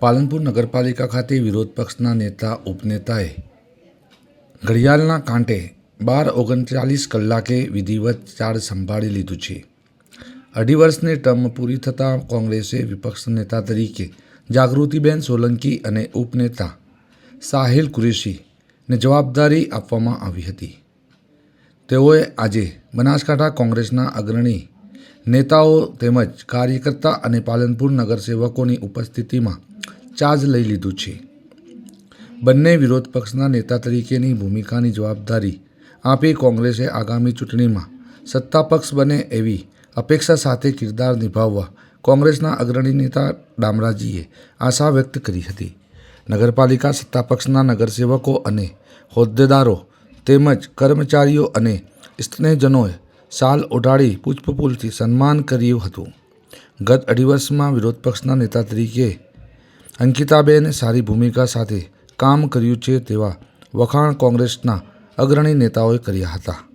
પાલનપુર નગરપાલિકા ખાતે વિરોધ પક્ષના નેતા, ઉપનેતાએ ઘડિયાળના કાંટે બાર ઓગણચાલીસ કલાકે વિધિવત ચાર્જ સંભાળી લીધું છે. અઢી વર્ષની ટર્મ પૂરી થતાં કોંગ્રેસે વિપક્ષ નેતા તરીકે જાગૃતિબેન સોલંકી અને ઉપનેતા સાહિલ કુરેશીને જવાબદારી આપવામાં આવી હતી. તેઓએ આજે બનાસકાંઠા કોંગ્રેસના અગ્રણી નેતાઓ તેમજ કાર્યકર્તા અને પાલનપુર નગરસેવકોની ઉપસ્થિતિમાં ચાર્જ લઈ લીધું છે. બંને વિરોધ પક્ષના નેતા તરીકેની ભૂમિકાની જવાબદારી આપી કોંગ્રેસે આગામી ચૂંટણીમાં સત્તાપક્ષ બને એવી અપેક્ષા સાથે કિરદાર નિભાવવા કોંગ્રેસના અગ્રણી નેતા ડામરાજીએ આશા વ્યક્ત કરી હતી. નગરપાલિકા સત્તાપક્ષના નગરસેવકો અને હોદ્દેદારો તેમજ કર્મચારીઓ અને સ્નેહજનોએ શાલ ઓઢાડી પુષ્પફૂલથી સન્માન કર્યું હતું. ગત અઢી વર્ષમાં વિરોધ પક્ષના નેતા તરીકે અંકિતાબેન સારી ભૂમિકા સાથે કામ કર્યું છે તેવા વખાણ કોંગ્રેસના અગ્રણી નેતાઓએ કર્યા હતા.